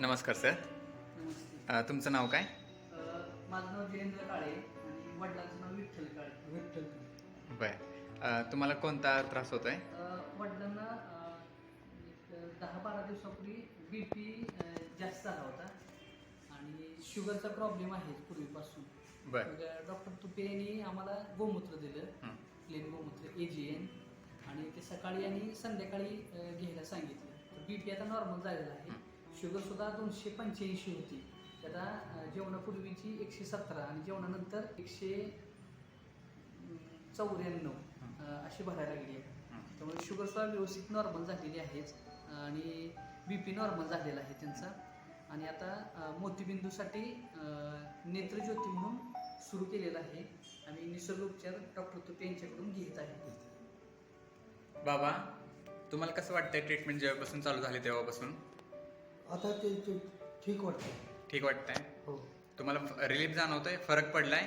नमस्कार सर. अ, तुमचं नाव काय? अ, माझं नाव जयेंद्र काळे आणि वडिलांचं नाव विठ्ठल काळे. विठ्ठल बर. अ, तुम्हाला कोणता त्रास होत आहे अ, वडिलांना अ, एक दहा बारा दिवसापूर्वी बी पी जास्त झाला होता आणि शुगरचा प्रॉब्लेम आहे पूर्वीपासून. बर. मग डॉक्टर तुपे यांनी आम्हाला गोमूत्र दिलं हं. प्लेन गोमूत्र ए जी एन आणि ते सकाळी आणि संध्याकाळी अ, घ्यायला सांगितलं. बी पी आता नॉर्मल झालेला आहे. शुगरसुद्धा दोनशे पंच्याऐंशी होती. त्याला आता जेवणापूर्वीची एकशे सतरा आणि जेवणानंतर एकशे चौऱ्याण्णव अशी भरायला लागली आहे त्यामुळे शुगरसुद्धा व्यवस्थित नॉर्मल झालेली आहेच. आणि बी पी नॉर्मल झालेला आहे त्यांचा. आणि आता मोतीबिंदूसाठी नेत्रज्योती म्हणून सुरू केलेला आहे. आम्ही निसर्गोपचार डॉक्टर तुपे यांच्याकडून घेत आहे. बाबा तुम्हाला कसं वाटतंय ट्रीटमेंट जेव्हापासून चालू झाली तेव्हापासून? आता ते ते ठीक वाटतं ठीक वाटतंय. हो. तुम्हाला रिलीफ जाणवतोय फरक पडलाय.